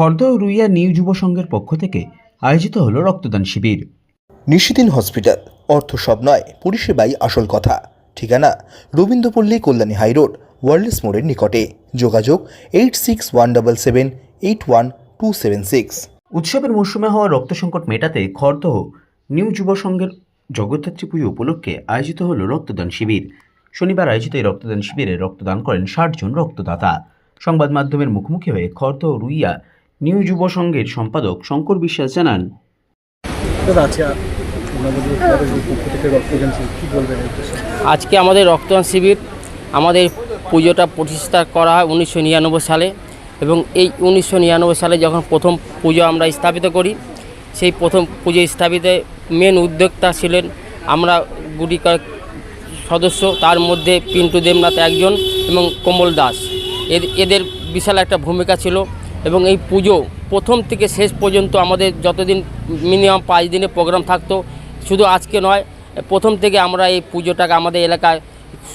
Khardah Ruia new যুব সংঘের পক্ষ থেকে আয়োজিত হল রক্তদান শিবির। নিশিদিন হসপিটাল অর্থ সব নয় পরিষেবাই আসল কথা। ঠিকানা রবীন্দ্রপল্লী কল্যাণী হাইরোড ওয়ার্ল্ডস মোড়ের নিকটে। যোগাযোগ eight six one double seven eight one two seven six. উৎসবের মরশুমে হওয়া রক্ত সংকট মেটাতে খর্দহ নিউ যুব সংঘের জগদ্ধাত্রী পুজো উপলক্ষে আয়োজিত হল রক্তদান শিবির। শনিবার আয়োজিত এই রক্তদান শিবিরে রক্তদান করেন ষাট জন রক্তদাতা। সংবাদ মাধ্যমের মুখোমুখি হয়ে খর্দহ রুইয়া নিউ যুব সংঘের সম্পাদক শঙ্কর বিশ্বাস জানান আছে? আজকে আমাদের রক্তদান শিবির আমাদের পুজোটা প্রতিষ্ঠা করা হয় উনিশশো নিরানব্বই সালে এবং এই উনিশশো নিরানব্বই সালে যখন প্রথম পুজো আমরা স্থাপিত করি সেই প্রথম পুজো স্থাপিতে মেন উদ্যোক্তা ছিলেন আমরা গুটি কয়েক সদস্য তার মধ্যে পিন্টু দেবনাথ একজন এবং কমল দাস এদ- এদের বিশাল একটা ভূমিকা ছিল এবং এই পুজো প্রথম থেকে শেষ পর্যন্ত আমাদের যতদিন মিনিমাম পাঁচ দিনের প্রোগ্রাম থাকতো, শুধু আজকে নয়, প্রথম থেকে আমরা এই পুজোটাকে আমাদের এলাকায়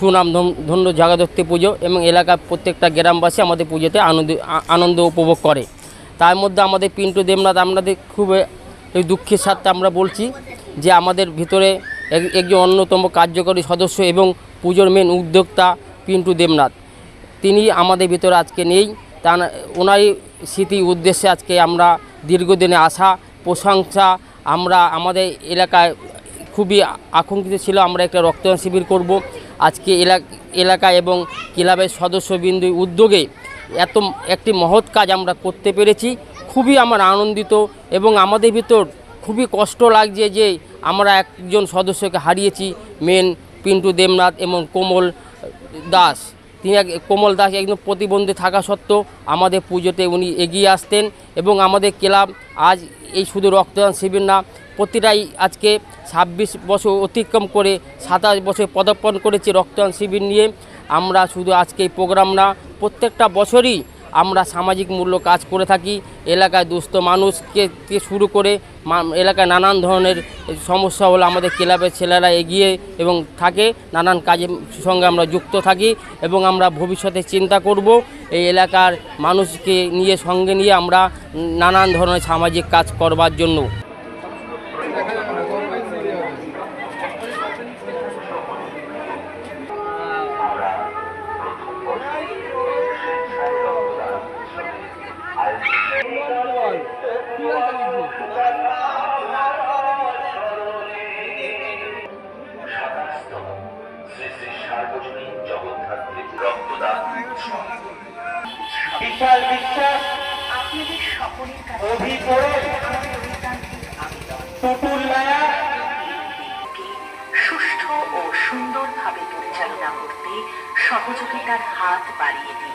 সুনাম ধন- ধন্য জগদ্ধত্রী পুজো এবং এলাকার প্রত্যেকটা গ্রামবাসী আমাদের পুজোতে আনন্দ আনন্দ উপভোগ করে। তার মধ্যে আমাদের পিন্টু দেবনাথ আমাদের খুব দুঃখের সাথে আমরা বলছি যে আমাদের ভিতরে এক- একজন অন্যতম কার্যকরী সদস্য এবং পুজোর মেন উদ্যোক্তা পিন্টু দেবনাথ। তিনি আমাদের ভিতরে আজকে নেই, তা ওনারই স্মৃতি উদ্দেশ্যে আজকে আমরা দীর্ঘদিনে আসা প্রশংসা, আমরা আমাদের এলাকায় খুবই আকাঙ্ক্ষিত ছিল আমরা একটা রক্তদান শিবির করব। আজকে এলাকা এলাকা এবং ক্লাবের সদস্যবিন্দু উদ্যোগে এত একটি মহৎ কাজ আমরা করতে পেরেছি। খুবই আমার আনন্দিত এবং আমাদের ভিতর খুবই কষ্ট লাগছে যে আমরা একজন সদস্যকে হারিয়েছি, মেন পিন্টু দেবনাথ এবং কোমল দাস। তিনি এক কোমল দাস, একদম প্রতিবন্ধী থাকা সত্ত্বেও আমাদের পুজোতে উনি এগিয়ে আসতেন এবং আমাদের ক্লাব আজ এই শুধু রক্তদান শিবির না, প্রতিটাই আজকে ছাব্বিশ বছর অতিক্রম করে সাতাশ বছর পদার্পণ করেছে রক্তদান শিবির নিয়ে। আমরা শুধু আজকে এই প্রোগ্রাম না, প্রত্যেকটা বছরই আমরা সামাজিক মূল্য কাজ করে থাকি, এলাকায় দুস্থ মানুষকে শুরু করে এলাকায় নানান ধরনের সমস্যা হলে আমাদের ক্লাবের ছেলেরা এগিয়ে এবং থাকে, নানান কাজের সঙ্গে আমরা যুক্ত থাকি এবং আমরা ভবিষ্যতে চিন্তা করব এই এলাকার মানুষকে নিয়ে সঙ্গে নিয়ে আমরা নানান ধরনের সামাজিক কাজ করবার জন্য। সুষ্ঠু ও সুন্দরভাবে পরিচালনা করতে সহযোগিতার হাত বাড়িয়ে দিন।